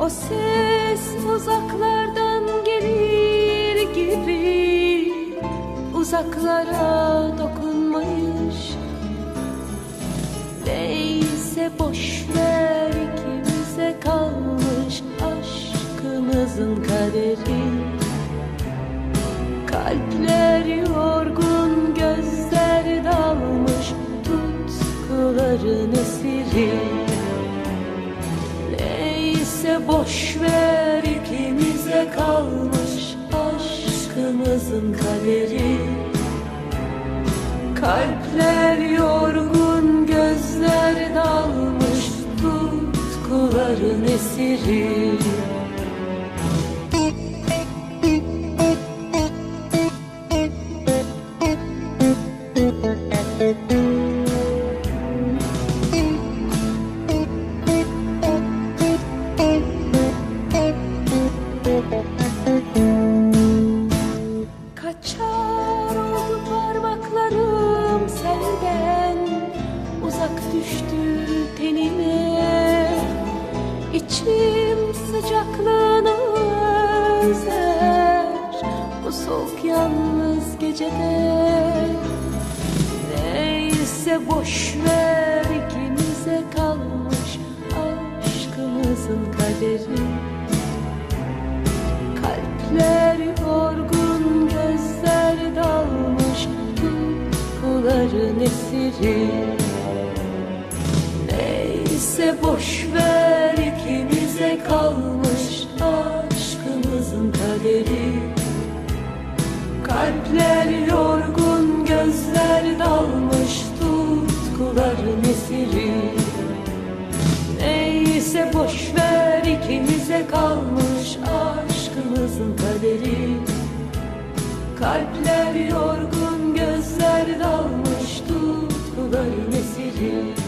O ses uzaklardan gelir gibi Uzaklara dokunmayış. Neyse boş ver ikimize kalmış Aşkımızın kaderi. Kalpler yorgun gözler dalmış Tutkuların esiri Neyse boş ver ikimize kalmış aşkımızın kaderi. Kalpler yorgun gözler dalmış tutkuların esiri Kaçar oldu parmaklarım senden Uzak düştü tenime İçim sıcaklığını özler Bu soğuk yalnız gecede. Neyse boş ver ikimize kalmış Aşkımızın kaderi esiri Neyse boş ver ikimize kalmış Aşkımızın kaderi. Kalpler yorgun, gözler dalmış Tutkuların esiri Neyse boş ver ikimize kalmış aşkımızın kaderi. Kalpler yorgun You.